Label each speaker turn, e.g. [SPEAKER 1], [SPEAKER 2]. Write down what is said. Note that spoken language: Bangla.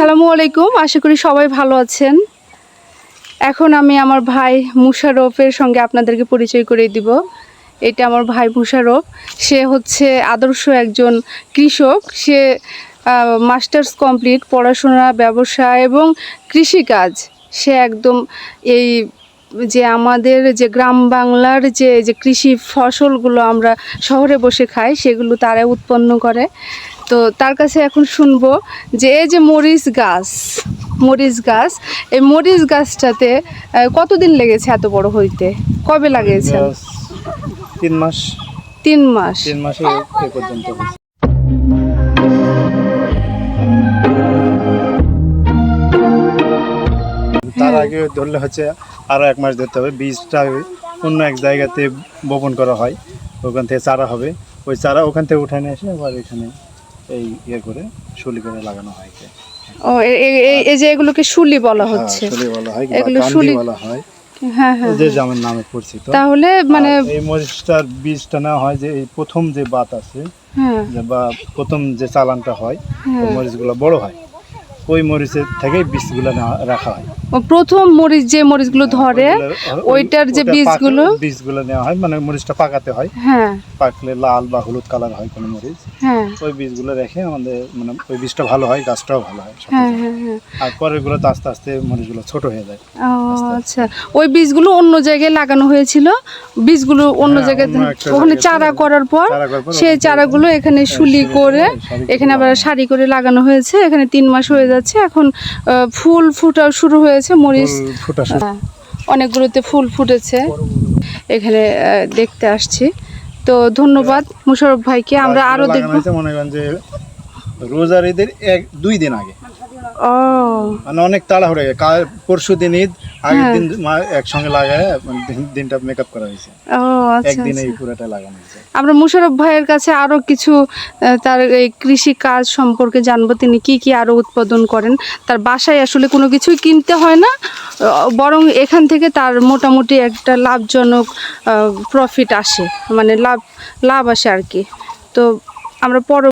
[SPEAKER 1] আসসালামু আলাইকুম। আশা করি সবাই ভালো আছেন। এখন আমি আমার ভাই মুশারফের সঙ্গে আপনাদেরকে পরিচয় করে দিব। এটা আমার ভাই মুশারফ সে হচ্ছে আদর্শ একজন কৃষক। সে মাস্টার্স কমপ্লিট পড়াশোনা, ব্যবসা এবং কৃষিকাজ। সে একদম এই যে আমাদের যে গ্রাম বাংলার যে যে কৃষি ফসলগুলো আমরা শহরে বসে খাই, সেগুলো তারা উৎপন্ন করে। তো তার কাছে এখন শুনব যে এই যে মরিচ গাছ মরিচ গাছ এই মরিচ গাছটাতে কতদিন লেগেছে এত বড় হইতে? কবে
[SPEAKER 2] লাগিয়েছে তিন মাস।
[SPEAKER 1] তিন মাস?
[SPEAKER 2] তিন মাসে এ পর্যন্ত তার
[SPEAKER 1] হ্যাঁ।
[SPEAKER 2] আগে ধরলে হচ্ছে আরও এক মাস ধরতে হবে বীজটা অন্য এক জায়গাতে বপন করা হয় ওখান থেকে চারা হবে। ওই চারা ওখান থেকে উঠানে এসে আবার এখানে এই ইয়ে করে শুলি করে লাগানো হয়
[SPEAKER 1] ও এই যে এগুলোকে শুলি বলা হচ্ছে।
[SPEAKER 2] হ্যাঁ, শুলি বলা হয়
[SPEAKER 1] এগুলো শুলি-
[SPEAKER 2] বলা হয়।
[SPEAKER 1] হ্যাঁ হ্যাঁ
[SPEAKER 2] যে নামে পরিচিত।
[SPEAKER 1] তাহলে মানে
[SPEAKER 2] এই মরিচটার বীজটা নেওয়া হয় যে এই প্রথম যে বাত আছে বা প্রথম যে চালানটা হয়। মরিচগুলো বড় হয়। ওই মরিচের থেকেই বীজগুলো রাখা হয়।
[SPEAKER 1] প্রথম মরিচ যে মরিচগুলো ধরে ওইটার যে বীজগুলো?
[SPEAKER 2] বীজগুলো নেওয়া হয় মানে মরিচটা পাকাতে হয়।
[SPEAKER 1] হ্যাঁ।
[SPEAKER 2] পাকলে লাল বা হলুদ কালার হয় কোনো মরিচ।
[SPEAKER 1] হ্যাঁ।
[SPEAKER 2] ওই বীজগুলো রেখে আমাদের মানে ওই বীজটা ভালো হয় গাছটাও ভালো হয়
[SPEAKER 1] হ্যাঁ হ্যাঁ হ্যাঁ।
[SPEAKER 2] আর পরেরগুলো তো আস্তে আস্তে মরিচগুলো ছোট হয়ে যায়।
[SPEAKER 1] আচ্ছা। ওই বীজগুলো অন্য জায়গায় লাগানো হয়েছিল? বীজগুলো অন্য
[SPEAKER 2] হ্যাঁ,
[SPEAKER 1] জায়গায় ওখানে চারা করার পর সেই চারাগুলো এখানে শুলি করে এখানে আবার। সারি করে লাগানো হয়েছে। এখানে তিন মাস হয়ে যাচ্ছে। এখন ফুল ফুটাও শুরু হয়েছে মরিচ। হ্যাঁ, অনেকগুলোতে ফুল ফুটেছে। এখানে দেখতে আসছি। তো ধন্যবাদ মুশারফ ভাইকে আমরা
[SPEAKER 2] আরও
[SPEAKER 1] দেখব।
[SPEAKER 2] মনে করেন যে রোজার ঈদের এক দুই দিন আগে।
[SPEAKER 1] ও।
[SPEAKER 2] মানে অনেক তাড়াহুড়ো হয়ে গেছে। পরশু দিন ঈদ আগের
[SPEAKER 1] হ্যাঁ।
[SPEAKER 2] দিন মা- একসঙ্গে লাগায় মানে দিনটা মেকআপ করা হয়েছে।
[SPEAKER 1] ও আচ্ছা
[SPEAKER 2] একদিনে
[SPEAKER 1] আচ্ছা।
[SPEAKER 2] পুরোটা লাগানো হয়েছে।
[SPEAKER 1] আমরা মুশারফ ভাইয়ের কাছে আরও কিছু তার এই কৃষি কাজ সম্পর্কে জানব। তিনি কি কি আরও উৎপাদন করেন? তার বাসায় আসলে কোনো কিছুই কিনতে হয় না বরং এখান থেকে তার মোটামুটি একটা লাভজনক প্রফিট আসে। মানে লাভ লাভ আসে আর কি। তো আমরা পর